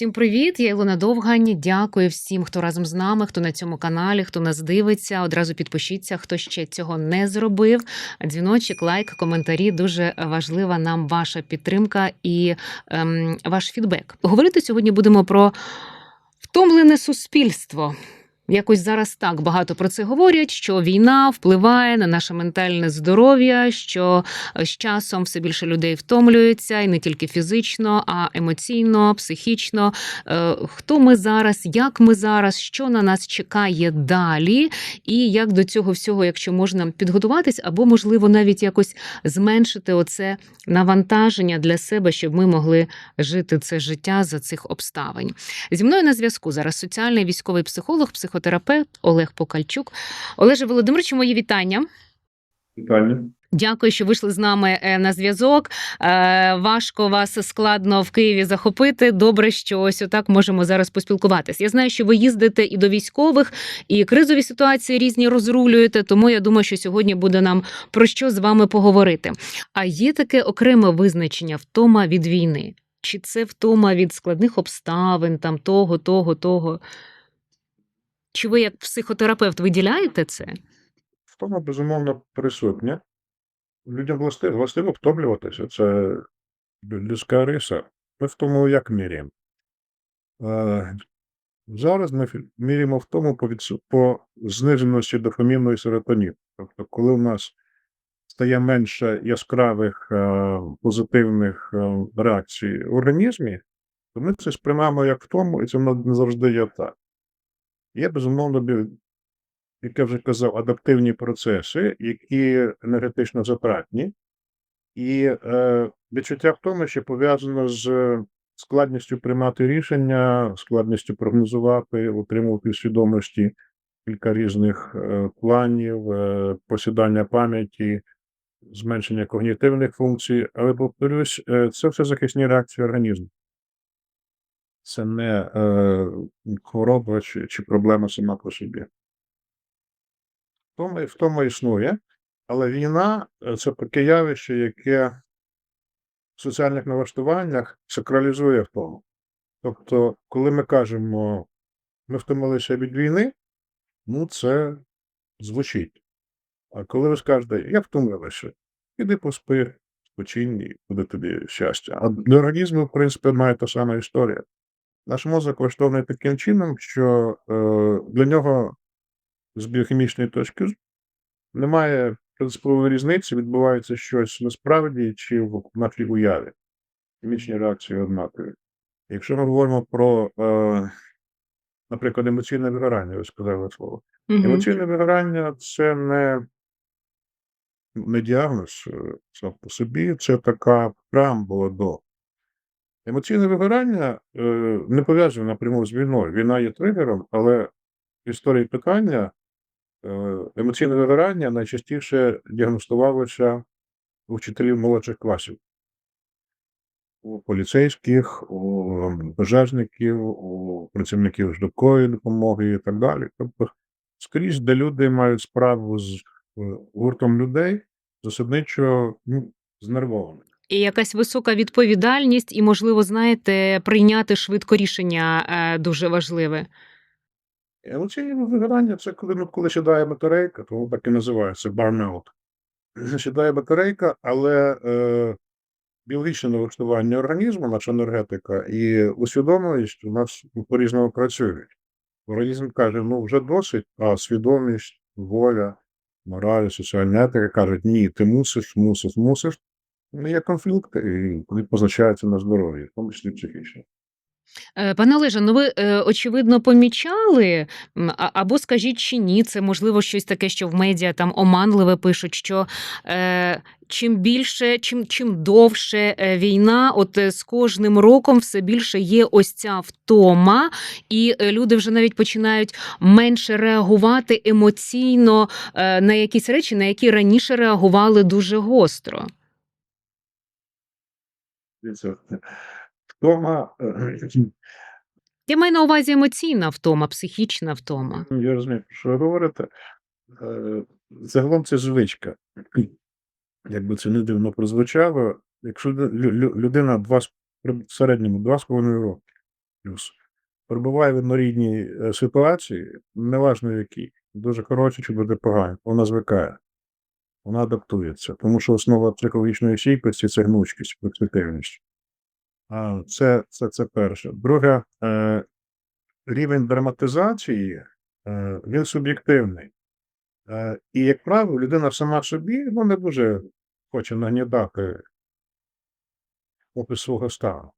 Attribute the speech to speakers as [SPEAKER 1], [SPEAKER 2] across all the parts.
[SPEAKER 1] Всім привіт! Я Ілона Довгань. Дякую всім, хто разом з нами, хто на цьому каналі, хто нас дивиться. Одразу підпишіться, хто ще цього не зробив. Дзвіночок, лайк, коментарі. Дуже важлива нам ваша підтримка і ем, ваш фідбек. Говорити сьогодні будемо про втомлене суспільство. Якось зараз так багато про це говорять, що війна впливає на наше ментальне здоров'я, що е, з часом все більше людей втомлюються, і не тільки фізично, а емоційно, психічно. Е, Хто ми зараз, як ми зараз, що на нас чекає далі, і як до цього всього, якщо можна підготуватись, або можливо навіть якось зменшити оце навантаження для себе, щоб ми могли жити це життя за цих обставин. Зі мною на зв'язку зараз соціальний військовий психолог, психотерапевт Олег Покальчук. Олеже Володимировичу, мої вітання.
[SPEAKER 2] Питання.
[SPEAKER 1] Дякую, що вийшли з нами е, на зв'язок. Е, Важко вас складно в Києві захопити. Добре, що ось отак можемо зараз поспілкуватись. Я знаю, що ви їздите і до військових, і кризові ситуації різні розрулюєте. Тому я думаю, що сьогодні буде нам про що з вами поговорити. А є таке окреме визначення втома від війни? Чи це втома від складних обставин, там того, того, того? Чи ви як психотерапевт виділяєте це?
[SPEAKER 2] Втома, безумовно, присутня. Людям властиво, властиво втомлюватися. Це людська риса. Ми в тому як міряємо. Зараз ми міряємо в тому по, відсу- по зниженості дофаміну і серотоніну. Тобто, коли у нас стає менше яскравих е, позитивних е, реакцій в організмі, то ми це сприймаємо як втому, і це не завжди є так. Є, безумовно, як я вже казав, адаптивні процеси, які енергетично затратні, і е, відчуття в тому, що пов'язано з складністю приймати рішення, складністю прогнозувати, утримувати в свідомості кілька різних е, планів, е, посідання пам'яті, зменшення когнітивних функцій. Але повторюсь, е, це все захисні реакції організму. Це не е, хвороба чи, чи проблема сама по собі. В тому, в тому існує, але війна е, це таке явище, яке в соціальних налаштуваннях сакралізує в тому. Тобто, коли ми кажемо, ми втомилися від війни, ну це звучить. А коли ви скажете, я втомилася, іди поспи, спочинь, буде тобі щастя. А для організму, в принципі, має та сама історія. Наш мозок влаштований таким чином, що е, для нього з біохімічної точки немає принципової різниці, відбувається щось насправді чи в нашій уяві. Хімічні реакції однакові. Якщо ми говоримо про, е, наприклад, емоційне вигорання, ви сказали слово.
[SPEAKER 1] Мгм.
[SPEAKER 2] Емоційне вигорання це не, не діагноз е, сам по собі, це така преамбула до. Емоційне вигорання е, не пов'язане напряму з війною. Війна є тригером, але в історії питання е, емоційне вигорання найчастіше діагностувалося у вчителів молодших класів, у поліцейських, у ем, пожежників, у працівників швидкої допомоги і так далі. Тобто, скрізь, де люди мають справу з е, гуртом людей, засадничо ну, знервовані.
[SPEAKER 1] І якась висока відповідальність, і, можливо, знаєте, прийняти швидко рішення е, дуже важливе.
[SPEAKER 2] Емоційне вигорання це коли, ну, коли сідає батарейка, то так і називається burnout. Сідає батарейка, але е, біологічне налаштування організму, наша енергетика і усвідомленість у нас по-різному працюють. Організм каже, ну вже досить, а свідомість, воля, мораль, соціальна етика кажуть, ні, ти мусиш, мусиш, мусиш. Ну, є конфлікти, і вони позначаються на здоров'ї, в тому числі психічно.
[SPEAKER 1] Е, Пане Олеже, ну ви е, очевидно помічали, або скажіть чи ні, це можливо щось таке, що в медіа там оманливе пишуть, що е, чим більше, чим, чим довше е, війна, от з кожним роком все більше є ось ця втома, і люди вже навіть починають менше реагувати емоційно на якісь речі, на які раніше реагували дуже гостро.
[SPEAKER 2] Втома, е,
[SPEAKER 1] Я маю на увазі емоційна втома, психічна втома.
[SPEAKER 2] Я розумію, про що ви говорите. Е, Загалом це звичка. Якби це не дивно прозвучало, якщо лю- лю- людина два, в середньому два з половиною роки плюс. Перебуває в однорідній е, ситуації, неважно якій, дуже хороші чи дуже погані, вона звикає, вона адаптується, тому що основа психологічної стійкості це гнучкість, флекситивність. Це, це, це перше. Друге, е, рівень драматизації е, він суб'єктивний. Е, і, як правило, людина сама собі ну, не дуже хоче нагнідати опис свого стану.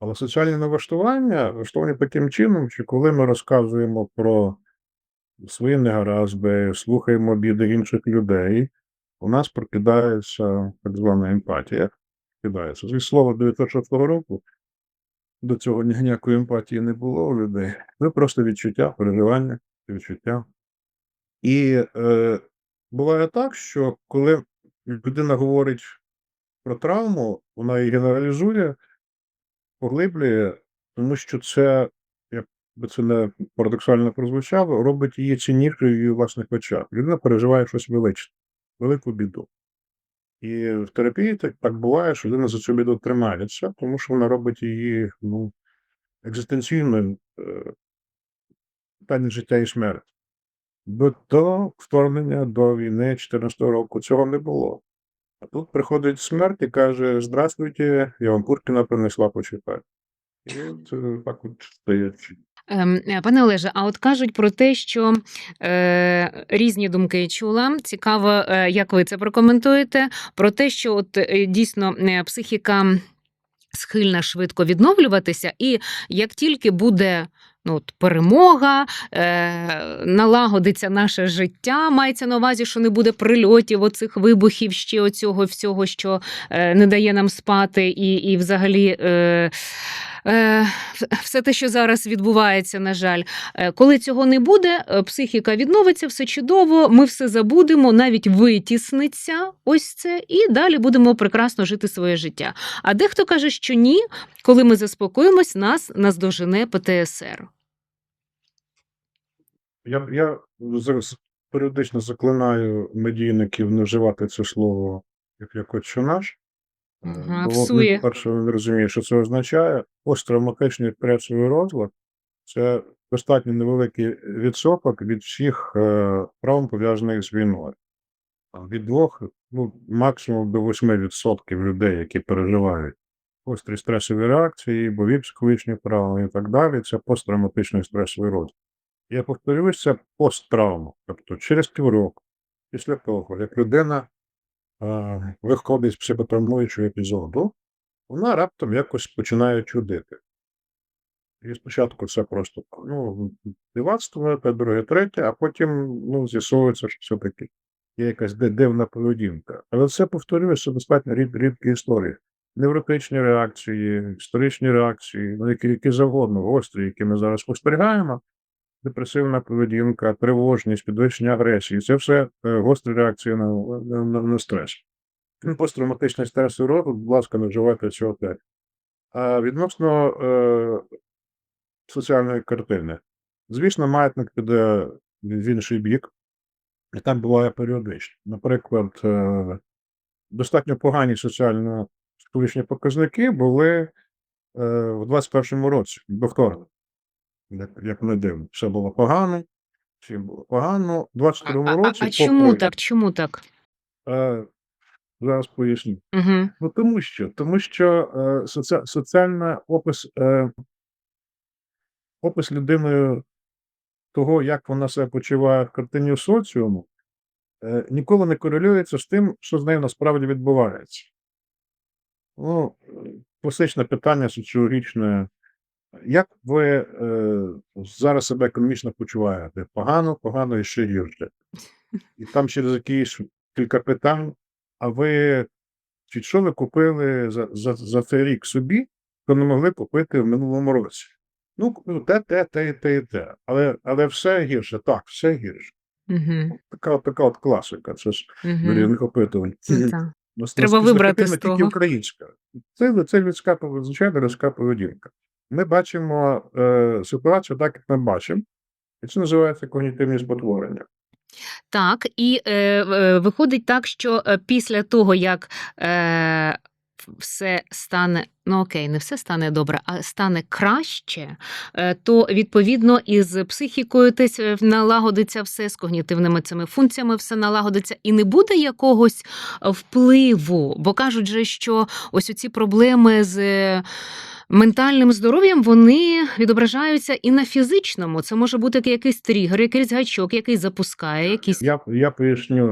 [SPEAKER 2] Але соціальні налаштування влаштовані таким чином, що коли ми розказуємо про свої негаразди, слухаємо біди інших людей, у нас прокидається так звана емпатія. Прокидається. Зі слова 906 року до цього ніякої емпатії не було у людей. Це просто відчуття, переживання, відчуття. І е, буває так, що коли людина говорить про травму, вона її генералізує, поглиблює, тому що це, як би це не парадоксально прозвучало, робить її ціннішою в її власних очах. Людина переживає щось величне, велику біду. І в терапії так, так буває, що людина за цю біду тримається, тому що вона робить її ну, екзистенційною е, питання життя і смерті. До, вторгнення до війни 14 року цього не було. А тут приходить смерть і каже: Здравствуйте, я вам Пушкіна принесла почитати. І от е, так от стається.
[SPEAKER 1] Ем, е, Пане Олеже, а от кажуть про те, що е, різні думки чула. Цікаво, е, як ви це прокоментуєте. Про те, що от е, дійсно психіка схильна швидко відновлюватися, і як тільки буде. Ну, от перемога, е, налагодиться наше життя. Мається на увазі, що не буде прильотів, оцих вибухів, ще оцього всього, що е, не дає нам спати, і, і взагалі е, все те, що зараз відбувається, на жаль. Е, Коли цього не буде, е, психіка відновиться, все чудово, ми все забудемо, навіть витісниться ось це, і далі будемо прекрасно жити своє життя. А дехто каже, що ні, коли ми заспокоїмось, нас наздожене ПТСР.
[SPEAKER 2] Я, я зараз періодично заклинаю медійників не вживати це слово як як
[SPEAKER 1] Ага,
[SPEAKER 2] бо
[SPEAKER 1] псує.
[SPEAKER 2] перше, не розуміє, що це означає. Посттравматичний стресовий розлад це достатньо невеликий відсоток від всіх е, травм, пов'язаних з війною. Від двох, ну, максимум до 8% людей, які переживають гострі стресові реакції, бойові психологічні травми і так далі, це посттравматичний стресовий розлад. Я повторюсь, це посттравма. Тобто через півроку, після того, як людина виходить з психотравмуючого епізоду, вона раптом якось починає чудити. І спочатку це просто ну, дивацтво, те друге, третє, а потім ну, з'ясовується, що все-таки є якась дивна поведінка. Але це повторюється достатньо рід, рідкі історії. Невротичні реакції, історичні реакції, ну, які, які завгодно, гострі, які ми зараз спостерігаємо, депресивна поведінка, тривожність, підвищення агресії це все е, гострі реакції на, на, на, стрес. Посттравматичний стресовий розлад, будь ласка, не вживайте цього теж. А відносно е, соціальної картини. Звісно, маятник піде в інший бік, і там буває періодично. Наприклад, е, достатньо погані соціально-психологічні показники були е, в 21-му році до вторгнення. Як, як не дивно, все було погано, всім було погано. В
[SPEAKER 1] А,
[SPEAKER 2] 22-му
[SPEAKER 1] а, а,
[SPEAKER 2] році
[SPEAKER 1] а чому
[SPEAKER 2] попри-
[SPEAKER 1] так? Чому так?
[SPEAKER 2] Е, зараз поясню.
[SPEAKER 1] Угу.
[SPEAKER 2] Ну тому що, тому що е, соці... соціальний опис, е, опис людиною того, як вона себе почуває в картині соціуму, е, ніколи не корелюється з тим, що з нею насправді відбувається. Ну, е, класичне питання соціологічне. Як ви е, зараз себе економічно почуваєте? Погано, погано і ще гірше. І там через якісь кілька питань, а ви чи що ви купили за, за, за цей рік собі, що не могли купити в минулому році? Ну, купив те, те, те, і те, і те. Але, але все гірше, так, все гірше.
[SPEAKER 1] Угу.
[SPEAKER 2] Така, така от класика, це ж до
[SPEAKER 1] Угу.
[SPEAKER 2] опитувань.
[SPEAKER 1] Ну.
[SPEAKER 2] Ну,
[SPEAKER 1] Треба вибрати з
[SPEAKER 2] тільки українська. Це, це людська звичайна людська поведінка. Ми бачимо е, ситуацію так, як ми бачимо, і це називається когнітивні спотворення.
[SPEAKER 1] Так, і е, е, виходить так, що е, після того, як е, все стане, ну окей, не все стане добре, а стане краще, е, то відповідно із психікою десь е, налагодиться все, з когнітивними цими функціями все налагодиться, і не буде якогось впливу. Бо кажуть же, що ось оці проблеми з. Ментальним здоров'ям вони відображаються і на фізичному. Це може бути якийсь тригер, якийсь гачок, який запускає, якісь
[SPEAKER 2] Я, я поясню,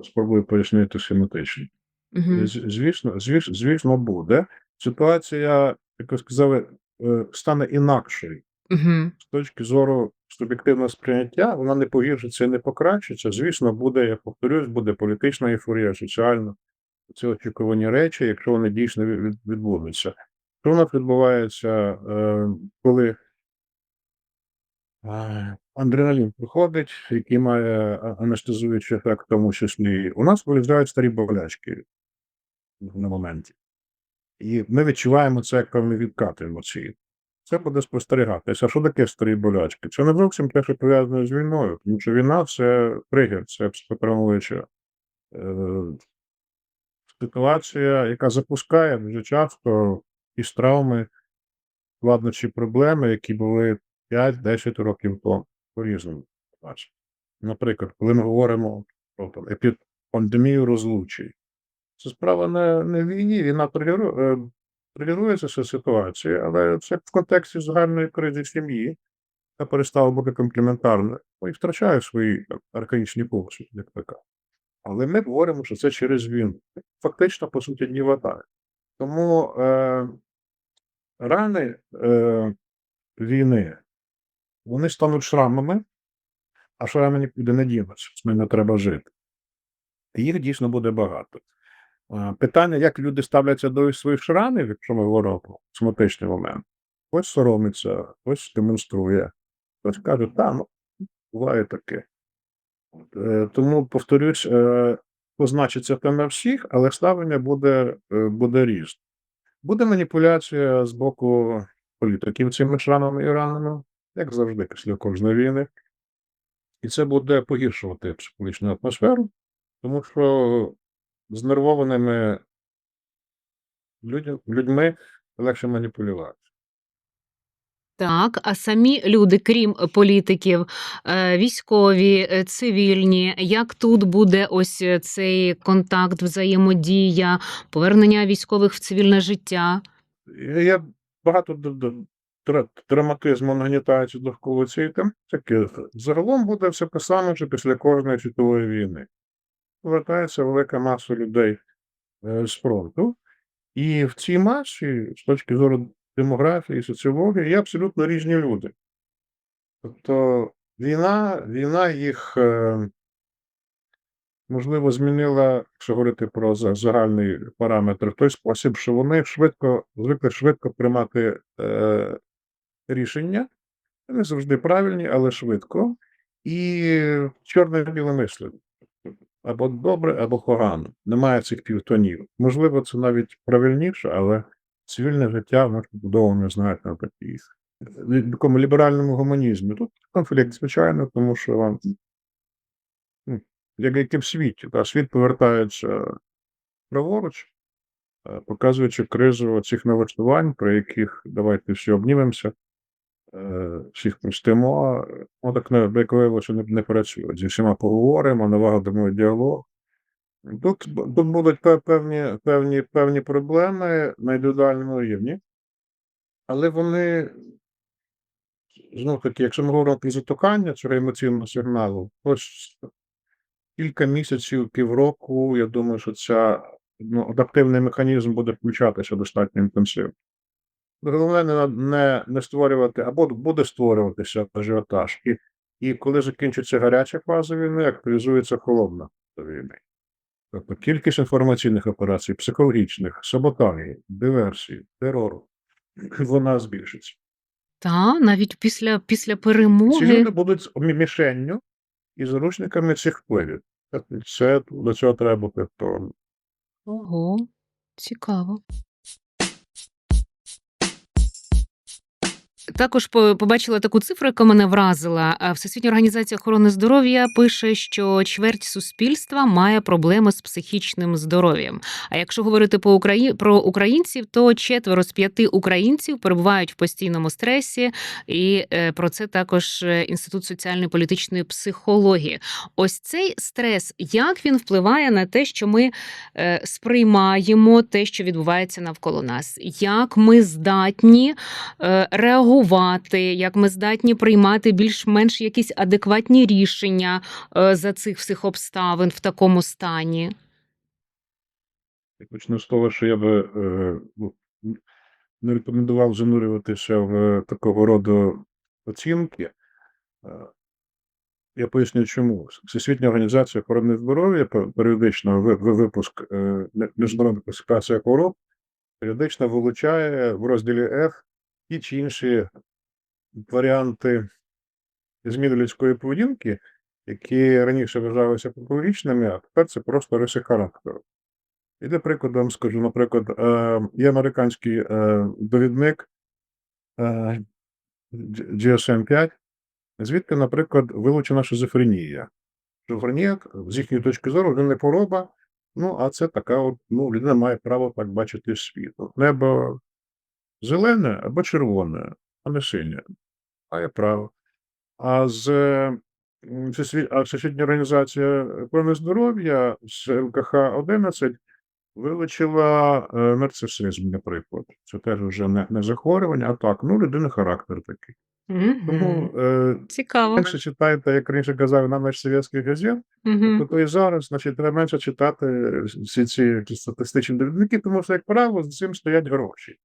[SPEAKER 2] е, спробую пояснити схематично. З- Звісно, звісно, звісно, буде. Ситуація, як ви сказали, е, стане інакшою.
[SPEAKER 1] Мгм.
[SPEAKER 2] З точки зору суб'єктивного сприйняття, вона не погіршиться і не покращиться. Звісно, буде, я повторюсь, буде політична ейфорія, соціальна. Це очікувані речі, якщо вони дійсно від- від- відбудуться. Що у нас відбувається, е, коли е, адреналін приходить, який має анестезуючий ефект, в тому числі, у нас вилізають старі болячки на моменті. І ми відчуваємо це як певний відкат емоцій. Це буде спостерігатися. Що таке старі болячки? Це не зовсім те, що пов'язане з війною, тому що війна це тригер, це психотравмуюча е, ситуація, яка запускає дуже часто із травми складнощі проблеми, які були 5-10 років тому по-різному. Наприклад, коли ми говоримо про там, епі- пандемію розлучень, це справа не, не в війні, війна е, тригерується ця ситуація, але це в контексті загальної кризи сім'ї, яка перестала бути комплементарною і втрачає свої так, архаїчні функції, як така. Але ми говоримо, що це через війну. Фактично, по суті, не ватає. Тому е, рани е, війни вони стануть шрамами, а шрами нікуди не дінуться, з ними треба жити. Їх дійсно буде багато. Питання, як люди ставляться до своїх шрамів, якщо ми говоримо про соматичний момент, ось соромиться, ось демонструє, хтось каже, та, ну, буває таке. Е, Тому, повторюсь, е, позначиться це на всіх, але ставлення буде, е, буде різне. Буде маніпуляція з боку політиків цими шрамами і ранами, як завжди, після кожної війни. І це буде погіршувати психологічну атмосферу, тому що знервованими людьми легше маніпулювати.
[SPEAKER 1] Так, а самі люди, крім е, політиків, е, військові, е, цивільні, як тут буде ось цей контакт, взаємодія, повернення військових в цивільне життя?
[SPEAKER 2] Є багато драматизму нагнітається довкола цієї тематики. Загалом буде все те саме, що після кожної світової війни. Повертається велика маса людей з фронту, і в цій масі, з точки зору демографії, соціології, є абсолютно різні люди. Тобто війна, війна їх, е, можливо, змінила, якщо говорити про загальний параметр, в той спосіб, що вони швидко, звикли швидко приймати е, рішення, не завжди правильні, але швидко, і чорне-біле мислення. Або добре, або погано. Немає цих півтонів. Можливо, це навіть правильніше, але цивільне життя воно ж побудоване, знаєте, на такій такому ліберальному гуманізмі. Тут конфлікт, звичайно, тому що ну, як, як і в світі, та, світ повертається праворуч, е, показуючи кризу цих налаштувань, про яких давайте всі обнімемося, е, всіх простимо. Ну, так не, виявилося, не, працює. Зі всіма поговоримо, налагодимо діалог. Тут, будуть певні, певні, певні проблеми на індивідуальному рівні, але вони, знов таки, якщо ми говоримо про затухання цього емоційного сигналу, ось кілька місяців, півроку, я думаю, що ця ну, адаптивний механізм буде включатися достатньо інтенсивно. Головне не, не, не створювати, або буде створюватися ажіотаж. І, і коли закінчиться гаряча фаза війни, активізується холодна фаза війни. Тобто кількість інформаційних операцій, психологічних, саботажів, диверсій, терору, вона збільшиться.
[SPEAKER 1] Та навіть після, після
[SPEAKER 2] Ці люди будуть мі- мішенню і заручниками цих впливів. Це до цього треба бути готовим.
[SPEAKER 1] Ого, цікаво. Також по- побачила таку цифру, яка мене вразила. А Всесвітня організація охорони здоров'я пише, що чверть суспільства має проблеми з психічним здоров'ям. А якщо говорити по Украї... про українців, то четверо з п'яти українців перебувають в постійному стресі, і е, про це також е, інститут соціальної політичної психології. Ось цей стрес, як він впливає на те, що ми е, сприймаємо те, що відбувається навколо нас, як ми здатні е, реагувати, як ми здатні приймати більш-менш якісь адекватні рішення е, за цих всіх обставин в такому стані.
[SPEAKER 2] Я почну з того, що я би е, ну, не рекомендував занурюватися в е, такого роду оцінки. Я поясню, чому. Всесвітня організація охорони здоров'я періодично ви- ви- випуск міжнародна класифікація хвороб періодично вилучає в розділі F ті чи інші варіанти зміни людської поведінки, які раніше вважалися патологічними, а тепер це просто риси характеру. І для прикладу скажу, наприклад, е, є американський е, довідник е, GSM-5, звідки, наприклад, вилучена шизофренія. Шизофренія, з їхньої точки зору, вже не хвороба, ну, а це така от, ну, людина має право так бачити світ. Небо зелене або червоне, а не синє. Має право. А з е, Всесвіт- а Всесвітня організація охорони здоров'я з ЛКХ-11 вилучила е, нарцисизм, наприклад. Це теж вже не, не захворювання, а так, ну, людини характер такий. Тому
[SPEAKER 1] Мгм.
[SPEAKER 2] е,
[SPEAKER 1] Цікаво.
[SPEAKER 2] менше читайте, як раніше казав нам наш совєтський газет,
[SPEAKER 1] Мгм.
[SPEAKER 2] то і зараз, значить, треба менше читати всі ці статистичні довідники, тому що, як правило, з цим стоять гроші.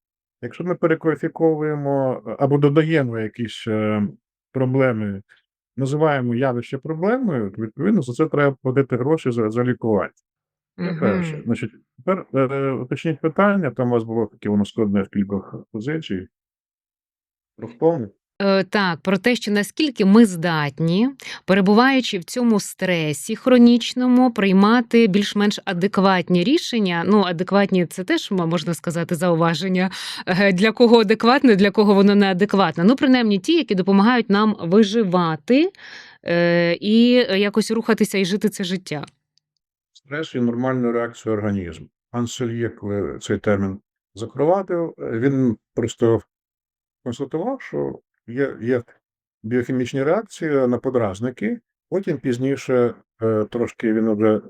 [SPEAKER 2] Якщо ми перекваліфіковуємо е, або додаємо якісь е, проблеми, називаємо явище проблемою, то відповідно за це треба платити гроші за, за лікування. Це перше. Значить, тепер е, уточніть питання, там у вас було таке воно складне в кількох позицій.
[SPEAKER 1] Е, Так, про те, що наскільки ми здатні, перебуваючи в цьому стресі хронічному, приймати більш-менш адекватні рішення. Ну, адекватні це теж можна сказати зауваження. Е, Для кого адекватне, для кого воно неадекватне. Ну, принаймні ті, які допомагають нам виживати е, і якось рухатися і жити це життя.
[SPEAKER 2] Стрес є нормальною реакцією організму. Ансельє, коли цей термін запровадив, е, він просто констатував, що є, є біохімічні реакції на подразники, потім пізніше е, трошки він вже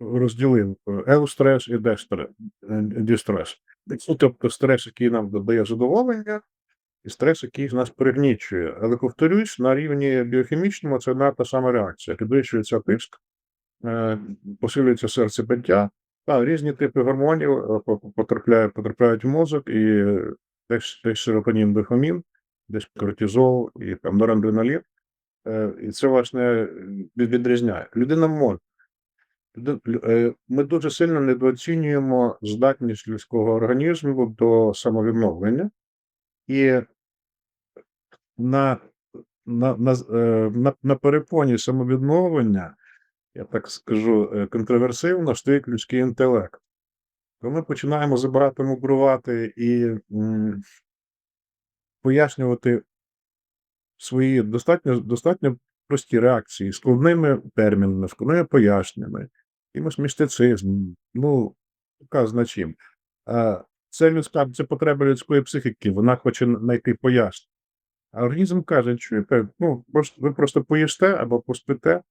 [SPEAKER 2] розділив е, еустрес і е, дістрес. Ну, Тобто стрес, який нам додає задоволення, і стрес, який нас пригнічує. Але повторюсь, на рівні біохімічному це одна та сама реакція. Підвищується тиск, посилюється серцебиття, та, різні типи гормонів по- по- потрапляють, потрапляють в мозок, і десь, десь серотонін, дофамін, десь кортизол і там норадреналін. Е, І це, власне, відрізняє. Людина може. Е, Ми дуже сильно недооцінюємо здатність людського організму до самовідновлення. І на, на, на, е, на, на перепоні самовідновлення, я так скажу, контроверсивно стоїть людський інтелект. То ми починаємо забагато мудрувати і пояснювати свої достатньо, достатньо прості реакції складними термінами, складними поясненнями, якимось містицизмом, ну, яка значим. Це людська, це потреба людської психіки, вона хоче знайти пояснення. А організм каже, чуєте, ну, ви просто поїсте або поспите,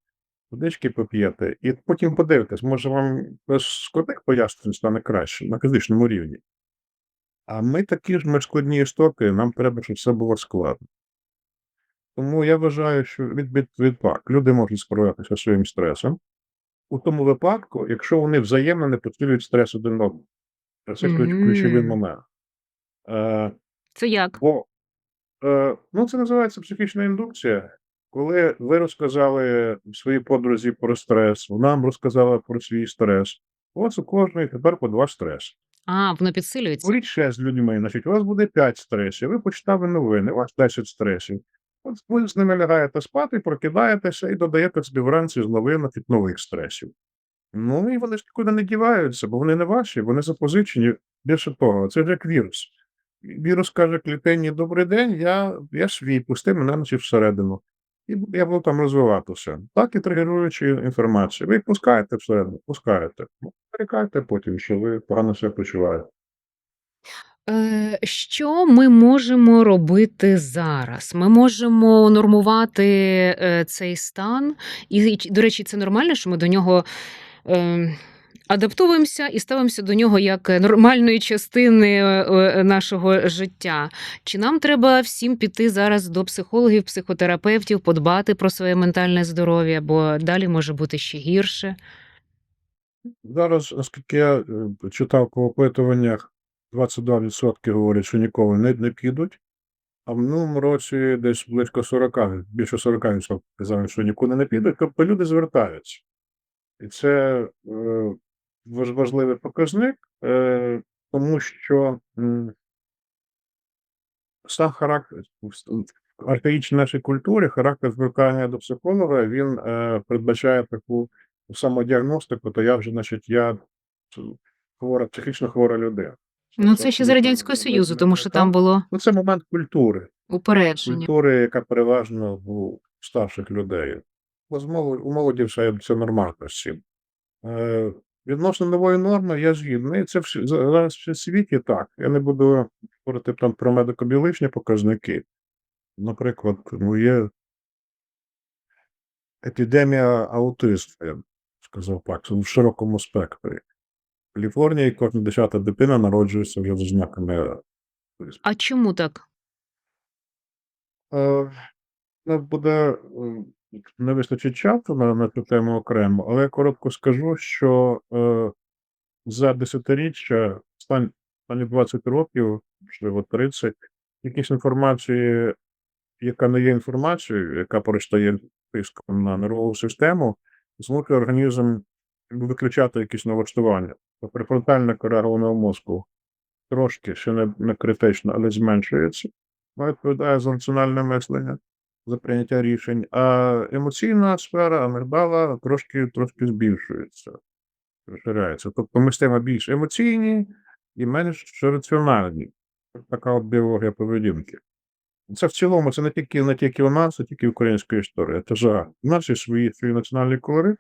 [SPEAKER 2] водички поп'єте, і потім подивитесь, може вам без складних пояснень стане краще на фізичному рівні. А ми такі ж ми складні істоти, нам треба, щоб все було складно. Тому я вважаю, що від, від, відпак люди можуть справлятися зі своїм стресом. У тому випадку, якщо вони взаємно не посилюють стрес один одному. Це ключ, ключовий момент. Е,
[SPEAKER 1] Це як?
[SPEAKER 2] Бо е, ну, це називається психічна індукція. Коли ви розказали своїй подрузі про стрес, вона вам розказала про свій стрес. Ось у кожної тепер по два стреси.
[SPEAKER 1] А, воно підсилюється.
[SPEAKER 2] Говоріть ще з людьми, значить, у вас буде 5 стресів, ви почитали новини, у вас 10 стресів. От ви з ними лягаєте спати, прокидаєтеся і додаєте собі вранці з новинок від нових стресів. Ну і вони ж нікуди не діваються, бо вони не ваші, вони запозичені. Більше того, це ж як вірус. вірус каже клітині: "Добрий день, я я свій, пусти мене, значить, всередину". І я буду там розвиватися. Так і тригеруючи інформацію. Ви пускаєте всередину? Пускаєте. Ну, нарікайте потім, що ви погано себе почуваєте.
[SPEAKER 1] Е, що ми можемо робити зараз? Ми можемо нормувати, е, цей стан. І, і до речі, це нормально, що ми до нього, ем, адаптовуємося і ставимося до нього як, е, нормальної частини, е, е, нашого життя. Чи нам треба всім піти зараз до психологів, психотерапевтів, подбати про своє ментальне здоров'я, бо далі може бути ще гірше?
[SPEAKER 2] Зараз, наскільки я, читав по опитуваннях, 22% говорять, що ніколи не не підуть, а в минулому році десь близько 40, більше 40% казали, що нікуди не підуть. Тобто люди звертаються. І це, важливий показник, е, тому що, сам характер в архаїчній нашій культурі характер звертання до психолога, він, е, передбачає таку самодіагностику, то я вже, значить, я хвора, психічно хвора людина.
[SPEAKER 1] Ну,
[SPEAKER 2] це
[SPEAKER 1] це ще
[SPEAKER 2] абсолютно
[SPEAKER 1] Радянського Союзу, тому що там було
[SPEAKER 2] Ну, це момент культури.
[SPEAKER 1] упередження.
[SPEAKER 2] Культури, яка переважно у старших людей. У молоді все все нормально з цим. Відносно нової норми я згідний. Це за зараз в світі так. Я не буду говорити там про медико-біологічні показники. Наприклад, ну, є епідемія аутизму, я б сказав так, в широкому спектрі. В Каліфорнії кожна 10-та дитина народжується вже з ознаками аутизму.
[SPEAKER 1] А чому так?
[SPEAKER 2] Е, ну, буде, не вистачить часу на на цю тему окремо, але я коротко скажу, що, е, за десятиріччя, останні 20 років, можливо, 30, кількість інформації, яка не є інформацією, яка перестає тиском на нервову систему, змушує організм виключати якісь налаштування. То префронтальна кора головного мозку трошки, ще не не критично, але зменшується. Вона відповідає за раціональне мислення, за прийняття рішень, а емоційна сфера, амигдала трошки трошки збільшується, розширяється. Тобто ми стаємо більш емоційні і менш раціональні. Така от біологія поведінки. Це в цілому, це не тільки не тільки у нас, а тільки українська історія. Це нас є свої свій національний колорит.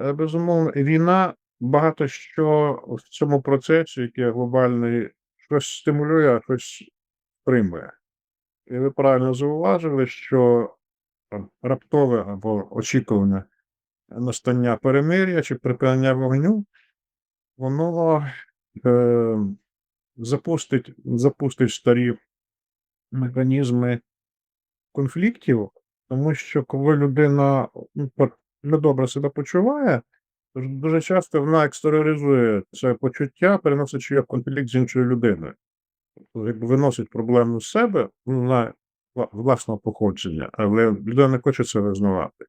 [SPEAKER 2] Е, безумовно, війна багато що в цьому процесі, який глобальний, щось стимулює, а щось стримує. І ви правильно зауважили, що там раптове або очікуване настання перемир'я чи припинення вогню, воно, е, запустить запустить старі механізми конфліктів, тому що коли людина, ну, недобре себе почуває, то дуже часто вона екстероризує це почуття, переносячи його конфлікт з іншою людиною. Тобто якби виносить проблему з себе, ну, на власного походження, але людина не хоче це визнавати.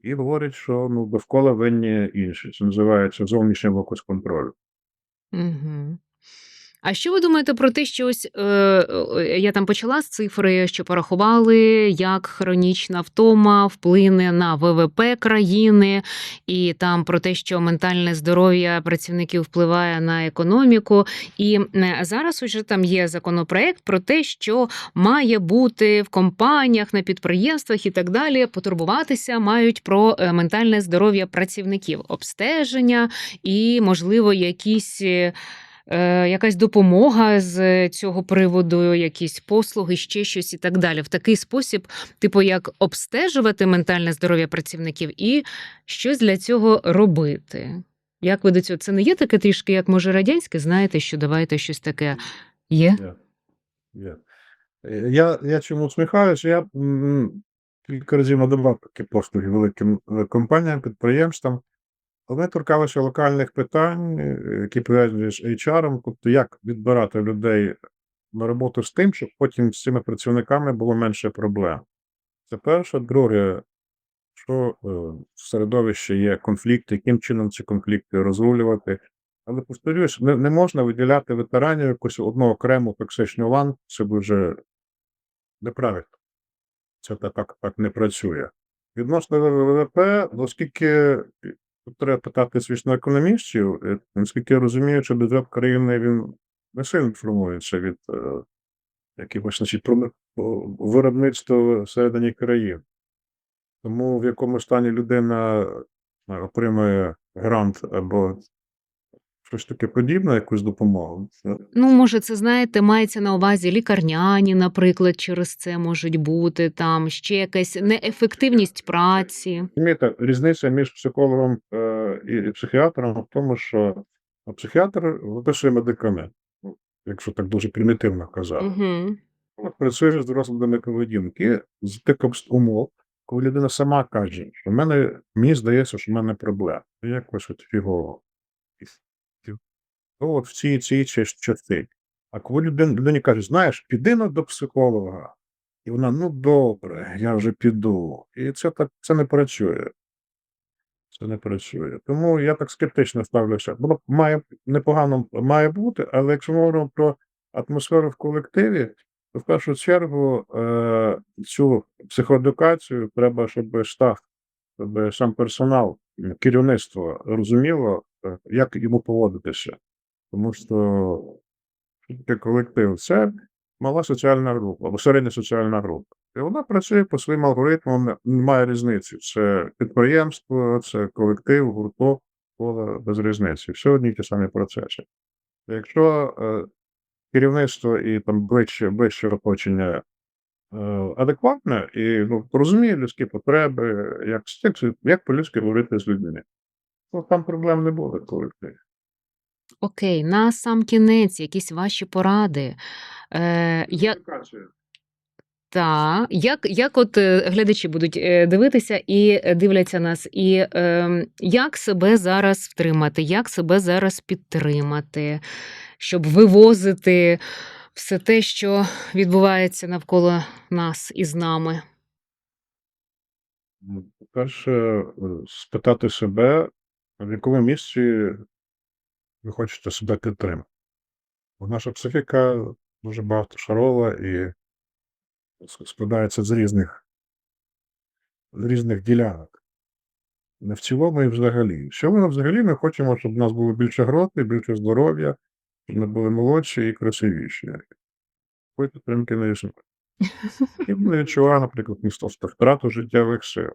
[SPEAKER 2] І говорить, що, ну, довкола винні інші. Це називається зовнішній локус контролю.
[SPEAKER 1] Мгм. А що ви думаєте про те, що ось, е, е, я там почала з цифри, що порахували, як хронічна втома вплине на ВВП країни, і там про те, що ментальне здоров'я працівників впливає на економіку. І, е, зараз уже там є законопроект про те, що має бути в компаніях, на підприємствах і так далі, потурбуватися мають про, е, ментальне здоров'я працівників, обстеження і, можливо, якісь, якась допомога з цього приводу, якісь послуги, ще щось і так далі. В такий спосіб, типу, як обстежувати ментальне здоров'я працівників і щось для цього робити. Як ви до цього? Це не є таке трішки, як може радянське, знаєте, що давайте щось таке є?
[SPEAKER 2] Є. Є. Е, я я чому усміхаюся? Я, кілька разів надавав такі послуги великим, е, компаніям, підприємствам. Вони торкалися локальних питань, е, які пов'язані з HR, тобто як відбирати людей на роботу з тим, щоб потім з цими працівниками було менше проблем. Це перше. Друге, що, е, в середовищі є конфлікти, яким чином ці конфлікти розрулювати. Але повторюсь, не не можна виділяти ветеранів якусь одну окрему токсичну ланку, це дуже неправильно. Це та так так не працює. Відносно ВВП, оскільки треба питати, звісно, економістів, е, наскільки я розумію, що бюджет країни він не сильно формується від, е, якихось значить, проми- о, виробництво всередині країн. Тому в якому стані людина е, отримує грант або щось таке подібне, якусь допомогу.
[SPEAKER 1] Ну, може, це знаєте, мається на увазі лікарняні, наприклад, через це можуть бути там ще якась неефективність праці.
[SPEAKER 2] Розумієте, різниця між психологом е, і психіатром в тому, що психіатр виписує медикамент, ну, якщо так дуже примітивно казати.
[SPEAKER 1] Угу.
[SPEAKER 2] От працює з розладами поведінки з тих умов, коли людина сама каже, що в мене, мені здається, що в мене проблема. Якось от фігово. Ну, от в цій, цій ча- частині. А коли людина, людині каже, знаєш, піди ну, до психолога, і вона, ну добре, я вже піду. І це так це не працює. Це не працює. Тому я так скептично ставлюся. Б має непогано має бути, але якщо ми говоримо про атмосферу в колективі, то в першу чергу е, цю психоедукацію треба, щоб штаб, щоб сам персонал, керівництво розуміло, е, як йому поводитися. Тому що колектив це мала соціальна група або середня соціальна група. І вона працює по своїм алгоритмам, не- немає різниці. Це підприємство, це колектив, гурток, коло без різниці. Все одні ті самі процеси. Якщо е, керівництво і там ближче, ближче оточення е, адекватне і ну, розуміє людські потреби, як, як, як по-людськи говорити з людьми, то там проблем не буде в колективі.
[SPEAKER 1] Окей, на сам кінець, якісь ваші поради. Е, я, та, як, як от е, глядачі будуть е, дивитися і е, дивляться нас, і е, як себе зараз втримати, як себе зараз підтримати, щоб вивозити все те, що відбувається навколо нас і з нами.
[SPEAKER 2] Ну, По-перше, спитати себе, в якому місці ви хочете себе підтримати. Бо наша психіка дуже багатошарова і складається з різних, різних ділянок. Не в цілому і взагалі. Що ми взагалі ми хочемо, щоб у нас було більше грошей, більше здоров'я, щоб ми були молодші і красивіші. Такої підтримки не існує. І ми відчуваємо, наприклад, місто втрату життєвих сил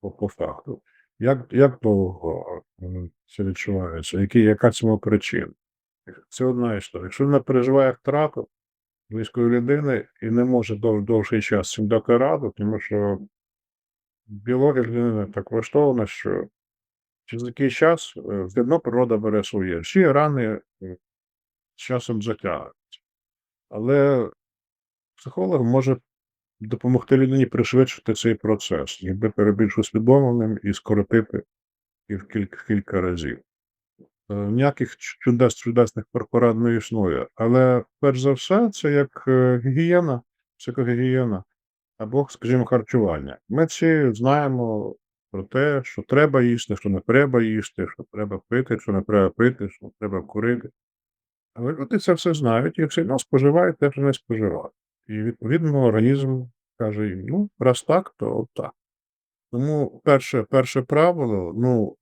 [SPEAKER 2] по факту. Як, як довго це відчувається? Які, яка цьому причина? Це одна історія. Якщо вона переживає втрату близької людини і не може дов, довший час цим дати раду, тому що біологія людини так влаштована, що через який час е, все одно природа бере своє. Всі рани е, з часом затягуються. Але психолог може допомогти людині пришвидшити цей процес, якби перебільш усвідомленим і скоротити і в кілька, кілька разів. Е, Ніяких чудес, чудесних порад не існує. Але перш за все, це як е, гігієна, психогігієна або, скажімо, харчування. Ми всі знаємо про те, що треба їсти, що не треба їсти, що треба пити, що не треба пити, що треба курити. Але люди це все знають і все одно споживають те, що не споживають. І відповідно організм каже їм, ну, раз так, то от так. Тому перше, перше правило, ну,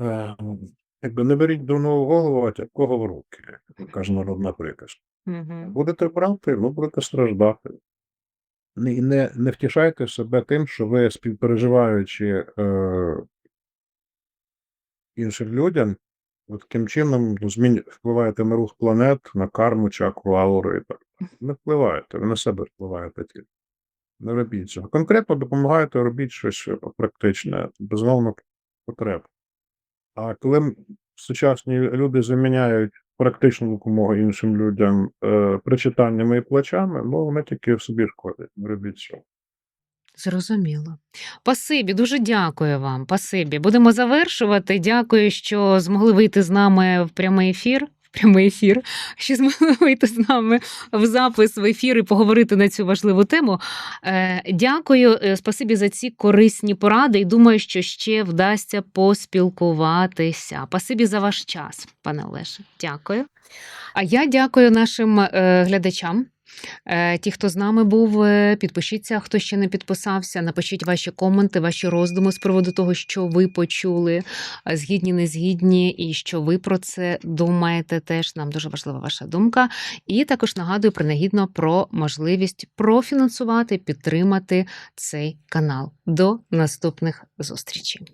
[SPEAKER 2] е, якби не беріть дурного голову, а тяжкого в руки, як каже народна приказка. Будете брати, ну будете страждати. І не, не втішайте себе тим, що ви співпереживаючи е, іншим людям, от таким чином змін, впливаєте на рух планет, на карму, чакру, ауру і так. Не впливаєте, ви на себе впливаєте тільки. Не робіть цього. Конкретно допомагаєте, робіть щось е, практичне, безумовно, потреб. А коли сучасні люди заміняють практичну допомогу іншим людям е, причитаннями і плачами, ну вони тільки в собі шкодять. Не робіть цього.
[SPEAKER 1] Зрозуміло. Пасибі, дуже дякую вам. Пасибі. Будемо завершувати. Дякую, що змогли вийти з нами в прямий ефір. Прямий ефір, що змогли вийти з нами в запис в ефір і поговорити на цю важливу тему. Е, дякую, е, спасибі за ці корисні поради. І думаю, що ще вдасться поспілкуватися. Пасибі за ваш час, пане Олеше. Дякую. А я дякую нашим е, глядачам. Е, Ті, хто з нами був, е, підпишіться, хто ще не підписався. Напишіть ваші коменти, ваші роздуми з приводу того, що ви почули, е, згідні, не згідні, і що ви про це думаєте. Теж нам дуже важлива ваша думка. І також нагадую принагідно про можливість профінансувати, підтримати цей канал. До наступних зустрічей.